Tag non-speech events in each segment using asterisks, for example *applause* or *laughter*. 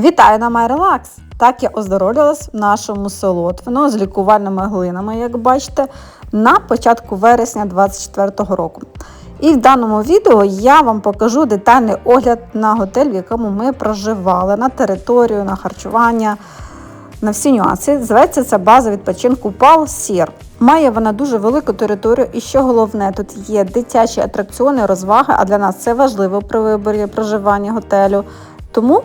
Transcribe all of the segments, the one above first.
Вітаю на MyRelax! Так я оздоровлювалась в нашому солотвино з лікувальними глинами, як бачите, на початку вересня 2024 року. І в даному відео я вам покажу детальний огляд на готель, в якому ми проживали, на територію, на харчування, на всі нюанси. Зветься це база відпочинку Пал Сір. Має вона дуже велику територію, і що головне, тут є дитячі атракціони, розваги, а для нас це важливо при виборі проживання готелю. Тому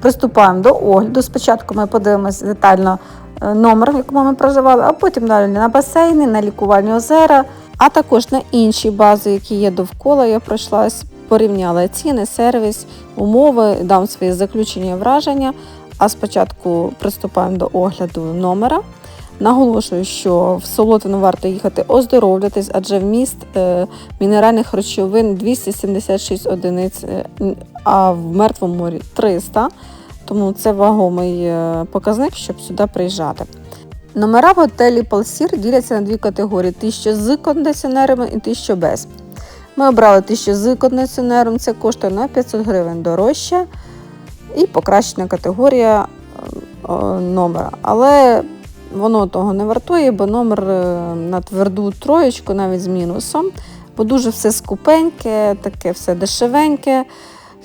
приступаємо до огляду. Спочатку ми подивимося детально е, номер, в якому ми проживали, а потім далі на басейни, на лікувальні озера, а також на інші бази, які є довкола. Я пройшлась, порівняла ціни, сервіс, умови, дам свої заключення враження. А спочатку приступаємо до огляду номера. Наголошую, що в Солотвину варто їхати оздоровлюватись, адже вміст е, мінеральних речовин 276 одиниць, е, а в Мертвому морі 300. Тому це вагомий е, показник, щоб сюди приїжджати. Номера в готелі Палсір діляться на дві категорії: ті, що з кондиціонерами і ті, що без. Ми обрали ті, що з кондиціонером, це коштує на 500 гривень дорожче. І покращена категорія е, номера. Але воно того не вартує, бо номер е, на тверду троєчку, навіть з мінусом, бо дуже все скупеньке, таке все дешевеньке,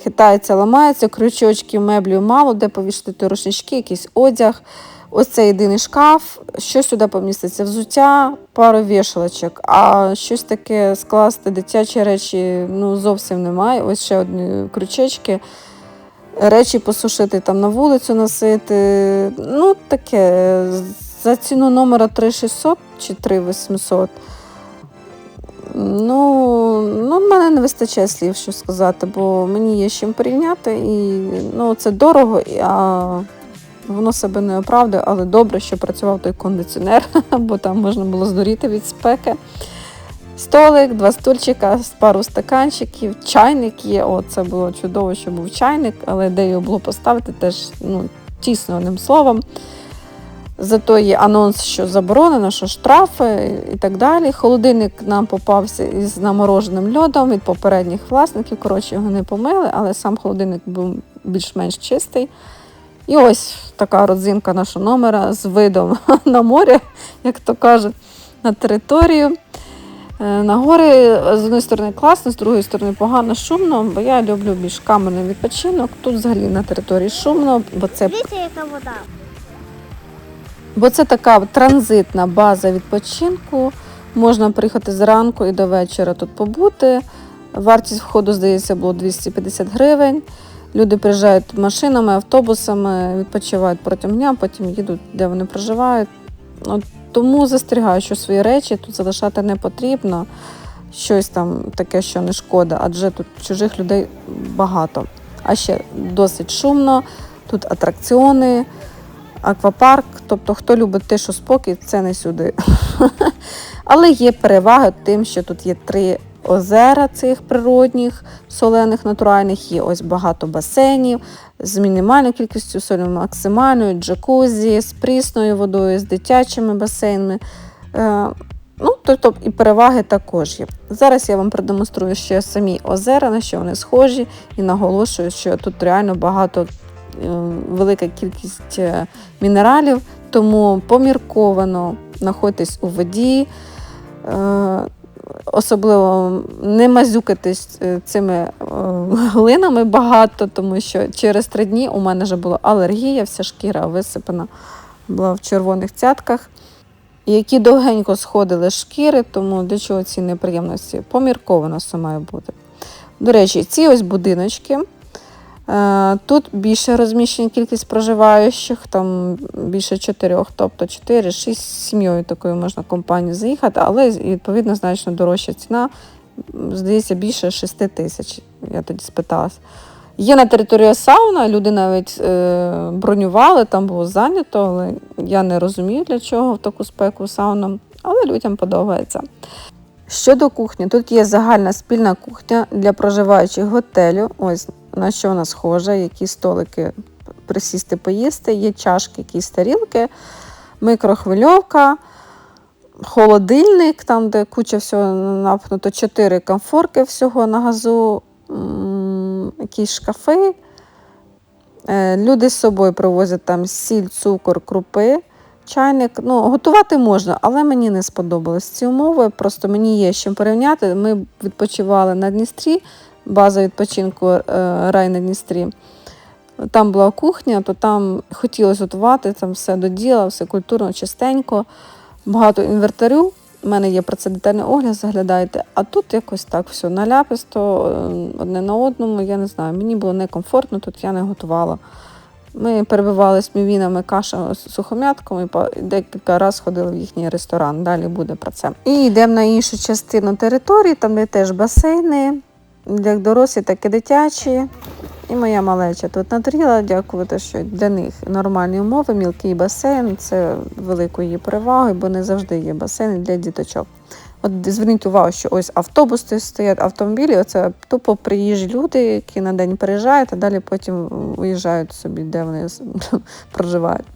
хитається, ламається, крючочків, меблів мало, де повішати рушнички, якийсь одяг. Ось це єдиний шкаф, що сюди поміститься? Взуття, пару вішалочок, а щось таке скласти дитячі речі ну, зовсім немає. Ось ще одні крючечки. Речі посушити там на вулицю носити. Ну, таке. За ціну номера 3600 чи 3800. Ну, ну, в мене не вистачає слів, що сказати, бо мені є з чим порівняти. І ну, це дорого, а воно себе не оправдує, але добре, що працював той кондиціонер, *laughs* бо там можна було здуріти від спеки. Столик, два стульчика, пару стаканчиків, чайник є. О, це було чудово, що був чайник, але де його було поставити, теж ну, тісно одним словом. Зато є анонс, що заборонено, що штрафи і так далі. Холодильник нам попався із намороженим льодом від попередніх власників. Коротше, його не помили, але сам холодильник був більш-менш чистий. І ось така родзинка нашого номера з видом *laughs* на море, як то кажуть, на територію. Е, На гори з однієї сторони класно, з другої сторони погано шумно, бо я люблю більш камерний відпочинок. Тут взагалі на території шумно, бо це Дивіться, яка вода. Бо це така транзитна база відпочинку. Можна приїхати зранку і до вечора тут побути. Вартість входу, здається, було 250 гривень. Люди приїжджають машинами, автобусами, відпочивають протягом дня, потім їдуть, де вони проживають. От тому застерігаю, що свої речі тут залишати не потрібно. Щось там таке, що не шкода, адже тут чужих людей багато. А ще досить шумно, тут атракціони аквапарк. Тобто, хто любить тишу спокій, це не сюди. *laughs* Але є перевага тим, що тут є три озера цих природних, солених, натуральних, є ось багато басейнів з мінімальною кількістю солі, максимальною, джакузі, з прісною водою, з дитячими басейнами. Е, Ну, тобто і переваги також є. Зараз я вам продемонструю ще самі озера, на що вони схожі, і наголошую, що тут реально багато велика кількість е, мінералів, тому помірковано знаходитись у воді. Е, Особливо не мазюкатись е, цими е, глинами багато, тому що через три дні у мене вже була алергія, вся шкіра висипана була в червоних цятках, які довгенько сходили шкіри, тому для чого ці неприємності помірковано все має бути. До речі, ці ось будиночки. Е, Тут більше розміщена кількість проживаючих, там більше чотирьох, тобто 4-6 з сім'єю такою можна компанію заїхати, але відповідно значно дорожча ціна. Здається, більше 6 тисяч. Я тоді спиталась. Є на території сауна, люди навіть е, бронювали, там було зайнято, але я не розумію, для чого в таку спеку сауна, але людям подобається. Щодо кухні, тут є загальна спільна кухня для проживаючих готелю. Ось на що вона схожа, які столики присісти поїсти, є чашки, якісь тарілки, микрохвильовка, холодильник, там, де куча всього напнуто, чотири комфорки всього на газу, якісь шкафи. Е, Люди з собою привозять там сіль, цукор, крупи, чайник. Ну, готувати можна, але мені не сподобались ці умови. Просто мені є з чим порівняти. Ми відпочивали на Дністрі, база відпочинку е, рай на Дністрі. Там була кухня, то там хотілося готувати, там все до діла, все культурно, чистенько, багато інвертарю. У мене є про це детальний огляд, заглядайте. А тут якось так все наляписто, е, одне на одному, я не знаю. Мені було некомфортно, тут я не готувала. Ми перебивали мівінами, кашами, сухомятком і декілька разів ходили в їхній ресторан. Далі буде про це. І йдемо на іншу частину території, там де теж басейни, як дорослі, так і дитячі. І моя малеча тут надріла, дякувати, що для них нормальні умови, мілкий басейн це великою її перевагою, бо не завжди є басейни для діточок. От зверніть увагу, що ось автобуси стоять, автомобілі, оце тупо приїжджі люди, які на день приїжджають, а далі потім уїжджають собі, де вони *laughs* проживають.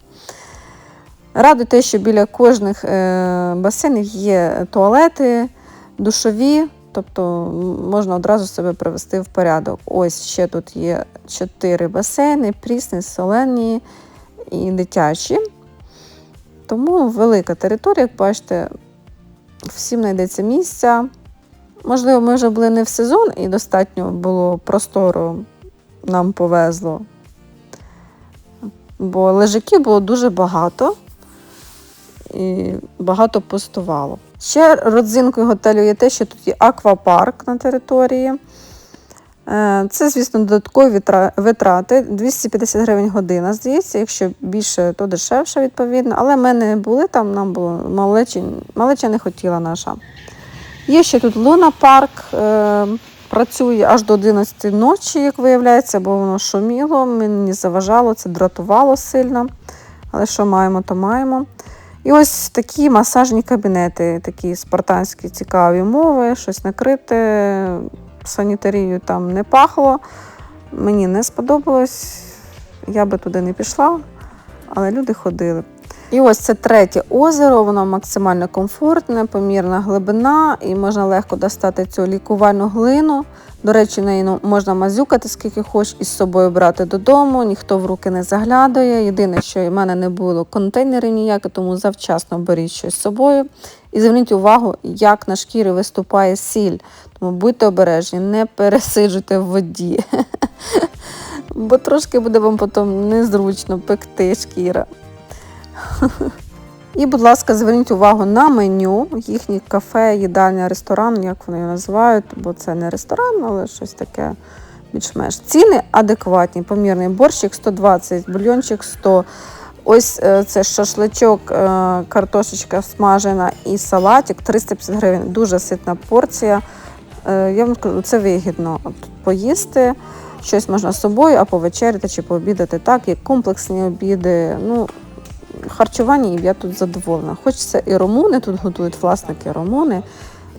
Радує те, що біля кожних е, басейнів є туалети, душові, тобто можна одразу себе привести в порядок. Ось ще тут є чотири басейни, прісні, солені і дитячі. Тому велика територія, як бачите, всім знайдеться місця. Можливо, ми вже були не в сезон і достатньо було простору, нам повезло. Бо лежаків було дуже багато і багато пустувало. Ще родзинкою готелю є те, що тут є аквапарк на території. Е, Це, звісно, додаткові витрати. 250 гривень година, здається. Якщо більше, то дешевше, відповідно. Але ми не були там, нам було малечі, малеча не хотіла наша. Є ще тут Луна парк, е, працює аж до 11 ночі, як виявляється, бо воно шуміло, мені заважало, це дратувало сильно. Але що маємо, то маємо. І ось такі масажні кабінети, такі спартанські цікаві умови, щось накрите, санітарію там не пахло. Мені не сподобалось, я би туди не пішла, але люди ходили. І ось це третє озеро, воно максимально комфортне, помірна глибина, і можна легко достати цю лікувальну глину. До речі, неї ну, можна мазюкати скільки хочеш і з собою брати додому, ніхто в руки не заглядає. Єдине, що в мене не було контейнерів ніяких, тому завчасно беріть щось з собою. І зверніть увагу, як на шкірі виступає сіль. Тому будьте обережні, не пересиджуйте в воді. *laughs* Бо трошки буде вам потім незручно пекти шкіра. І, будь ласка, зверніть увагу на меню, їхні кафе, їдальня, ресторан, як вони його називають, бо це не ресторан, але щось таке більш-менш. Ціни адекватні, помірний борщик 120, бульйончик 100. Ось е, це шашличок, е, картошечка смажена і салатик 350 гривень. Дуже ситна порція. Е, Я вам скажу, це вигідно От поїсти. Щось можна з собою, а повечеряти чи пообідати так, є комплексні обіди. Ну, харчування я тут задоволена. Хоч це і румуни, тут готують власники румуни,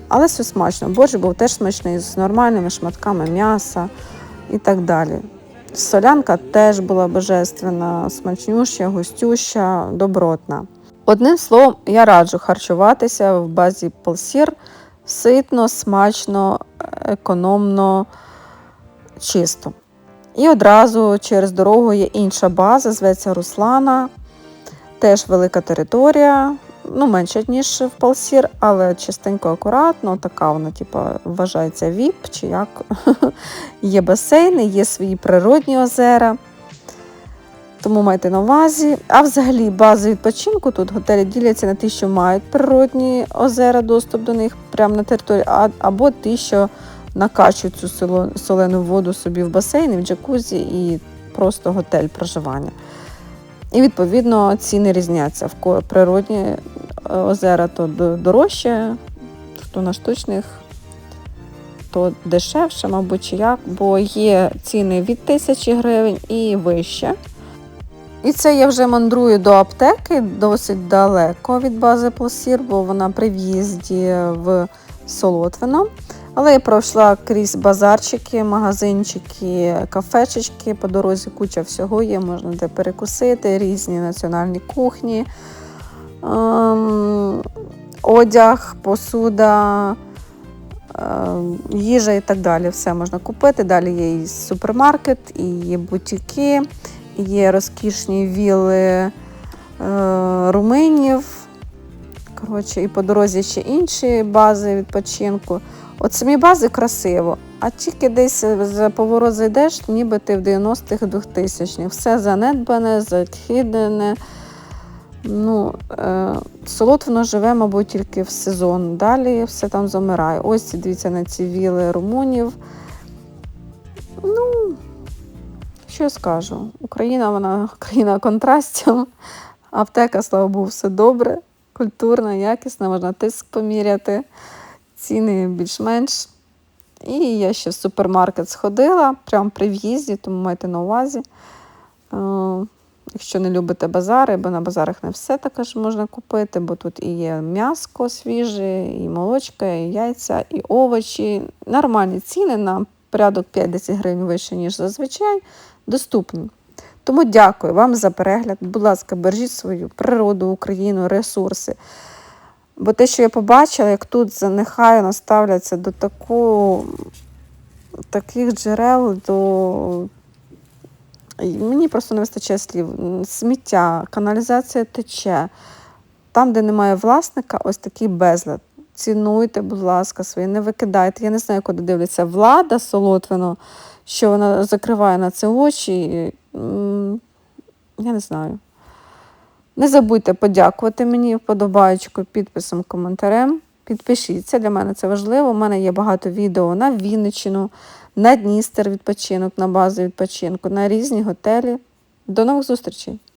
але все смачно. Борщ був теж смачний з нормальними шматками м'яса і так далі. Солянка теж була божественна, смачнюща, густюща, добротна. Одним словом, я раджу харчуватися в базі Полсір ситно, смачно, економно, чисто. І одразу через дорогу є інша база, зветься Руслана. Теж велика територія, ну менше, ніж в Палсір, але чистенько, акуратно, така вона, типу, вважається ВІП, чи як. *laughs* є басейни, є свої природні озера. Тому майте на увазі. А взагалі бази відпочинку тут готелі діляться на ті, що мають природні озера, доступ до них прямо на території, або ті, що накачують цю солену воду собі в басейни, в джакузі і просто готель проживання. І відповідно ціни різняться. В природні е, озера то дорожче, хто на штучних, то дешевше, мабуть, чи як, бо є ціни від тисячі гривень і вище. І це я вже мандрую до аптеки досить далеко від бази Плосір, бо вона при в'їзді в Солотвино. Але я пройшла крізь базарчики, магазинчики, кафешечки. По дорозі куча всього є, можна де перекусити, різні національні кухні, ем, одяг, посуда, ем, їжа і так далі. Все можна купити. Далі є і супермаркет, і є бутіки, є розкішні віли е, руминів. Коротше, і по дорозі ще інші бази відпочинку. От самі бази красиво, а тільки десь за поворот зайдеш, ніби ти в 90-х 2000-х. Все занедбане, західне. Ну, е, Солотвино живе, мабуть, тільки в сезон. Далі все там замирає. Ось дивіться на ці віли румунів. Ну, що я скажу? Україна, вона *laughs* країна контрастів. Аптека, слава Богу, все добре, культурна, якісна, можна тиск поміряти, ціни більш-менш. І я ще в супермаркет сходила прямо при в'їзді, тому майте на увазі. Е, Якщо не любите базари, бо на базарах не все також можна купити, бо тут і є м'яско свіже, і молочка, і яйця, і овочі. Нормальні ціни на порядок 5-10 гривень вище, ніж зазвичай, доступні. Тому дякую вам за перегляд. Будь ласка, бережіть свою природу, Україну, ресурси. Бо те, що я побачила, як тут занехайно ставляться до таку, таких джерел, до Мені просто не вистачає слів. Сміття, каналізація тече. Там, де немає власника, ось такий безлад. Цінуйте, будь ласка, свої, не викидайте. Я не знаю, куди дивиться влада Солотвино, що вона закриває на це очі. Я не знаю. Не забудьте подякувати мені вподобаючку, підписом, коментарем. Підпишіться, для мене це важливо. У мене є багато відео на Вінничину, на Дністер відпочинок, на базу відпочинку, на різні готелі. До нових зустрічей!